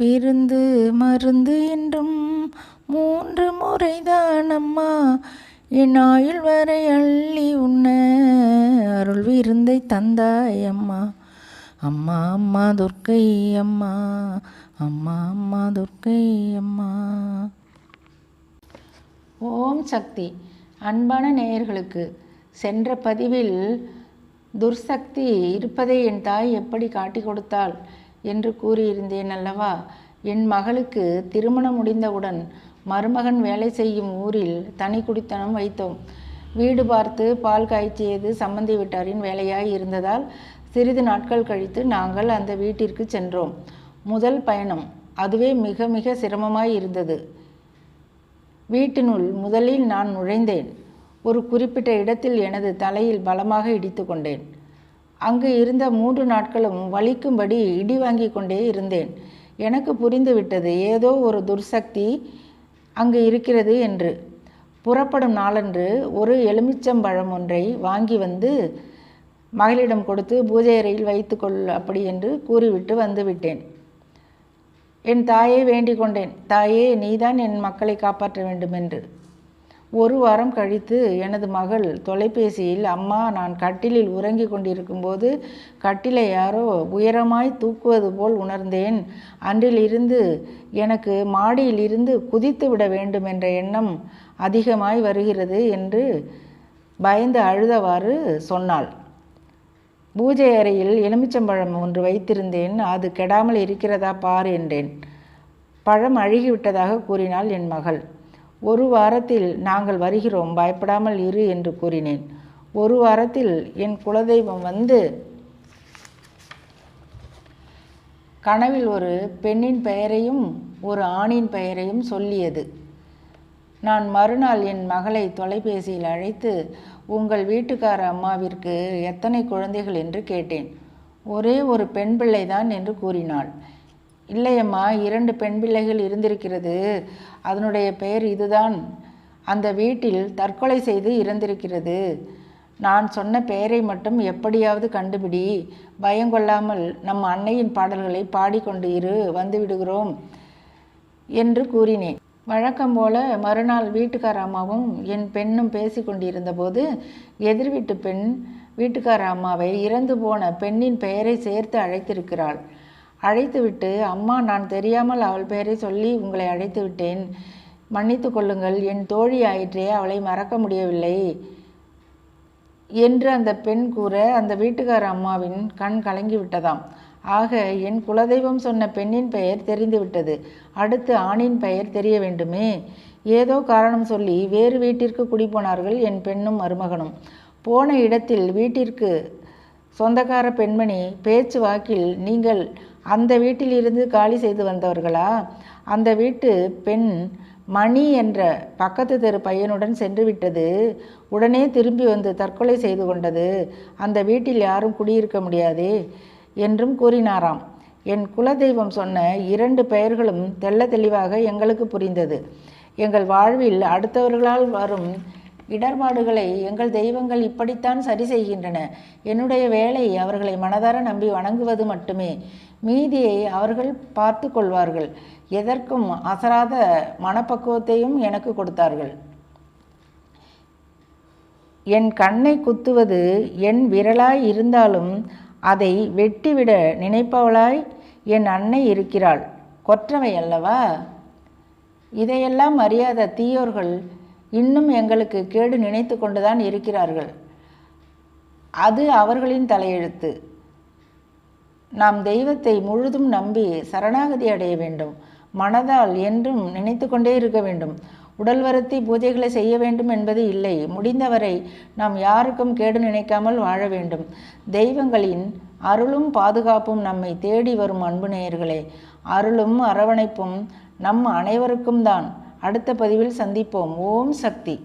விருந்து மருந்து என்றும் மூன்று முறைதான் அம்மா என் ஆயுள் வரை அள்ளி உண்ண அருள் விருந்தை தந்தாய் அம்மா. அம்மா அம்மா துர்க்கை அம்மா. அம்மா அம்மா துர்க்கை அம்மா. ஓம் சக்தி. அன்பான நேயர்களுக்கு சென்ற பதிவில் துர்சக்தி இருப்பதை என் தாய் எப்படி காட்டி கொடுத்தாள்? என்று கூறியிருந்தேன் அல்லவா? என் மகளுக்கு திருமணம் முடிந்தவுடன் மருமகன் வேலை செய்யும் ஊரில் தனி குடித்தனம் வைத்தோம். வீடு பார்த்து பால் காய்ச்சியது சம்மந்தி வீட்டாரின் வேலையாய் இருந்ததால் சிறிது நாட்கள் கழித்து நாங்கள் அந்த வீட்டிற்கு சென்றோம். முதல் பயணம் அதுவே மிக மிக சிரமமாய் இருந்தது. வீட்டினுள் முதலில் நான் நுழைந்தேன். ஒரு குறிப்பிட்ட இடத்தில் எனது தலையில் பலமாக இடித்து கொண்டேன். அங்கு இருந்த மூன்று நாட்களும் வலிக்கும்படி இடி வாங்கி கொண்டே இருந்தேன். எனக்கு புரிந்துவிட்டது ஏதோ ஒரு துர்சக்தி அங்கு இருக்கிறது என்று. புறப்படும் நாளன்று ஒரு எலுமிச்சம்பழம் ஒன்றை வாங்கி வந்து மகளிடம் கொடுத்து பூஜை அறையில் வைத்துக்கொள் அப்படி என்று கூறிவிட்டு வந்துவிட்டேன் என் தாயை வேண்டிக் கொண்டேன். தாயே நீதான் என் மக்களை காப்பாற்ற வேண்டும் என்று ஒரு வாரம் கழித்து எனது மகள் தொலைபேசியில் அம்மா நான் கட்டிலில் உறங்கிக் கொண்டிருக்கும்போது கட்டிலை யாரோ உயரமாய் தூக்குவது போல் உணர்ந்தேன். அன்றிலிருந்து எனக்கு மாடியில் இருந்து குதித்து விட வேண்டும் என்ற எண்ணம் அதிகமாய் வருகிறது என்று பயந்து அழுதவாறு சொன்னாள். பூஜை அறையில் எலுமிச்சம்பழம் ஒன்று வைத்திருந்தேன். அது கெடாமல் இருக்கிறதா பார் என்றேன். பழம் அழுகிவிட்டதாக கூறினாள் என் மகள். ஒரு வாரத்தில் நாங்கள் வருகிறோம் பயப்படாமல் இரு என்று கூறினேன். ஒரு வாரத்தில் என் குலதெய்வம் வந்து கனவில் ஒரு பெண்ணின் பெயரையும் ஒரு ஆணின் பெயரையும் சொல்லியது. நான் மறுநாள் என் மகளை தொலைபேசியில் அழைத்து உங்கள் வீட்டுக்கார அம்மாவிற்கு எத்தனை குழந்தைகள்? என்று கேட்டேன். ஒரே ஒரு பெண் பிள்ளைதான் என்று கூறினாள். இல்லையம்மா இரண்டு பெண் பிள்ளைகள் இருந்திருக்கிறது. அதனுடைய பெயர் இதுதான். அந்த வீட்டில் தற்கொலை செய்து இறந்திருக்கிறது. நான் சொன்ன பெயரை மட்டும் எப்படியாவது கண்டுபிடி. பயங்கொள்ளாமல் நம் அன்னையின் பாடல்களை பாடிக்கொண்டு இரு வந்து விடுகிறோம் என்று கூறினேன். வழக்கம் போல மறுநாள் வீட்டுக்கார அம்மாவும் என் பெண்ணும் பேசி கொண்டிருந்தபோது எதிர் வீட்டு பெண் வீட்டுக்கார அம்மாவை இறந்து போன பெண்ணின் பெயரை சேர்த்து அழைத்திருக்கிறாள். அழைத்துவிட்டு அம்மா நான் தெரியாமல் அவள் பெயரை சொல்லி உங்களை அழைத்து விட்டேன் மன்னித்து கொள்ளுங்கள். என் தோழி ஆயிற்றே அவளை மறக்க முடியவில்லை. என்று அந்த பெண் கூற அந்த வீட்டுக்கார அம்மாவின் கண் கலங்கி விட்டதாம் ஆக என் குலதெய்வம் சொன்ன பெண்ணின் பெயர் தெரிந்துவிட்டது. அடுத்து ஆணின் பெயர் தெரிய வேண்டுமே? ஏதோ காரணம் சொல்லி வேறு வீட்டிற்கு குடிபோனார்கள் என் பெண்ணும் மருமகனும். போன இடத்தில் வீட்டிற்கு சொந்தக்கார பெண்மணி பேச்சு வாக்கில் நீங்கள் அந்த வீட்டிலிருந்து காலி செய்து வந்தவர்களா? அந்த வீட்டு பெண் மணி என்ற பக்கத்து தெரு பையனுடன் சென்று விட்டது. உடனே திரும்பி வந்து தற்கொலை செய்து கொண்டது. அந்த வீட்டில் யாரும் குடியிருக்க முடியாதே என்றும் கூறினாராம். என் குலதெய்வம் சொன்ன இரண்டு பெயர்களும் தெள்ள தெளிவாக எங்களுக்கு புரிந்தது. எங்கள் வாழ்வில் அடுத்தவர்களால் வரும் இடர்பாடுகளை எங்கள் தெய்வங்கள் இப்படித்தான் சரி செய்கின்றன. என்னுடைய வேலை அவர்களை மனதார நம்பி வணங்குவது மட்டுமே. மீதியை அவர்கள் பார்த்து கொள்வார்கள். எதற்கும் அசராத மனப்பக்குவத்தையும் எனக்கு கொடுத்தார்கள். என் கண்ணை குத்துவது என் விரலாய் இருந்தாலும் அதை வெட்டிவிட நினைப்பவளாய் என் அன்னை இருக்கிறாள். கொற்றவை அல்லவா? இதையெல்லாம் அறியாத தீயோர்கள் இன்னும் எங்களுக்கு கேடு நினைத்து கொண்டுதான் இருக்கிறார்கள். அது அவர்களின் தலையெழுத்து. நாம் தெய்வத்தை முழுதும் நம்பி சரணாகதி அடைய வேண்டும். மனதால் என்றும் நினைத்து கொண்டே இருக்க வேண்டும். உடல் வருத்தி பூஜைகளை செய்ய வேண்டும் என்பது இல்லை. முடிந்தவரை நாம் யாருக்கும் கேடு நினைக்காமல் வாழ வேண்டும். தெய்வங்களின் அருளும் பாதுகாப்பும் நம்மை தேடி வரும் அன்பு நேயர்களே அருளும் அரவணைப்பும் நம் அனைவருக்கும் தான். அடுத்த பதிவில் சந்திப்போம். ஓம் சக்தி.